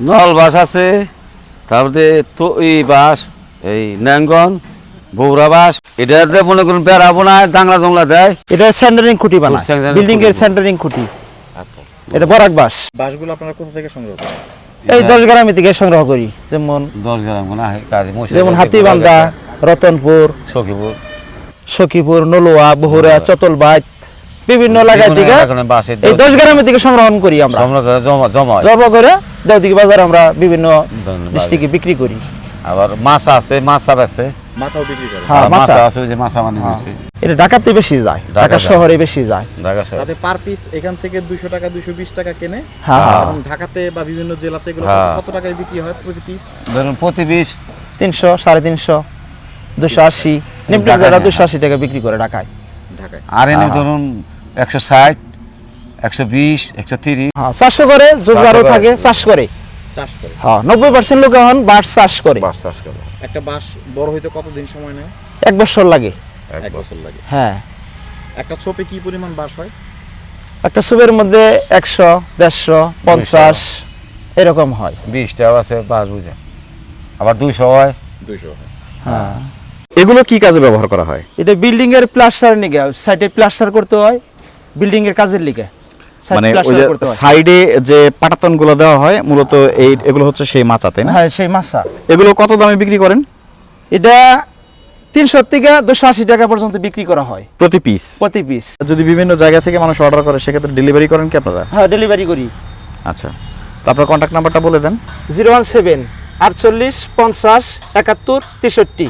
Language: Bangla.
নল বাস আছে তারপরে তো এই বাস এই ন্যাঙ্গন বৌরা বাস এটাতে মনে করুন বেড়াবো না জাংলা জংলা দেয়। এটা সেন্টারিং খুঁটি বানায় বিল্ডিং এর। সেন্টারিং খুঁটি। আচ্ছা। এটা বরাক বাস বাঁশগুলো আপনারা কোথা থেকে সংগ্রহ করেন? এই দশ গ্রামে থেকে সংগ্রহ করি। যেমন দশ গ্রাম যেমন হাতিবান্ধা রতনপুর সখীপুর। সখীপুর নলুয়া বহুরা বিভিন্ন এলাকা থেকে এই দশ গ্রামে থেকে সংগ্রহণ করি আমরা। জমা। জমা করে দেওদিকে বাজার আমরা বিভিন্ন। ডিস্ট্রিক্টে বিক্রি করি। আবার মাছ আছে মাছ আছে মাছাও বিক্রি হ্যাঁ, মাছ। আছে ওই যে মাছা মানে হ্যাঁ। বেশি। এটা ঢাকাতে বেশি যায় ঢাকা শহরে বেশি যায়। ঢাকা শহর। তাতে পার পিস এখান থেকে দুশো টাকা দুশো বিশ টাকা কেনে। হ্যাঁ হ্যাঁ। এবং ঢাকাতে বা বিভিন্ন জেলাতে এগুলো। কত টাকায় বিক্রি হয় প্রতি পিস ধরুন প্রতি সাড়ে তিনশো দুশো আশি। নিমটি যারা নেয়, দুশো আশি টাকা বিক্রি করে ঢাকায়। ঢাকায়। আর এনে। ধরুন একশো ষাট একশো বিশ একশো তিরিশ। হ্যাঁ করে জোর চারশো আরও করে। থাকে চাষ করে। চাষ করে। হ্যাঁ নব্বই পার্সেন্ট লোক এখন বাস চাষ করে। বাস চাষ করে। একটা বাঁশ বড় হইতে কতদিন সময় নেয়? এক বছর লাগে। এক বছর। লাগে। হ্যাঁ। একটা ছোপে কি পরিমাণ বাঁশ হয়? একটা সুবের মধ্যে একশো দেড়শো পঞ্চাশ এরকম হয়। বিশটাও আছে বাস বুঝে। আবার দুইশো হয়। দুইশো হয়। হ্যাঁ। এগুলো কি কাজে ব্যবহার করা হয়? এটা বিল্ডিং এর প্লাস্টার নিকে সাইডে প্লাস্টার করতে হয় বিল্ডিং এর কাজের লিগে। মানে ওই যে সাইডে যে পাটাতনগুলো দেওয়া হয় মূলত এই এগুলো হচ্ছে সেই মাচা তাই না? হ্যাঁ সেই মাছা এগুলো কত দামে বিক্রি করেন? এটা তিনশো থেকে দুশো আশি টাকা পর্যন্ত বিক্রি করা হয়। প্রতি পিস প্রতি পিস যদি বিভিন্ন জায়গা থেকে মানুষ অর্ডার করে সেক্ষেত্রে ডেলিভারি করেন কি আপনারা? হ্যাঁ ডেলিভারি করি। আচ্ছা। তো আপনার কন্ট্যাক্ট নাম্বারটা বলে দেন। জিরো ওয়ান সেভেন আটচল্লিশ পঞ্চাশ একাত্তর তেষট্টি।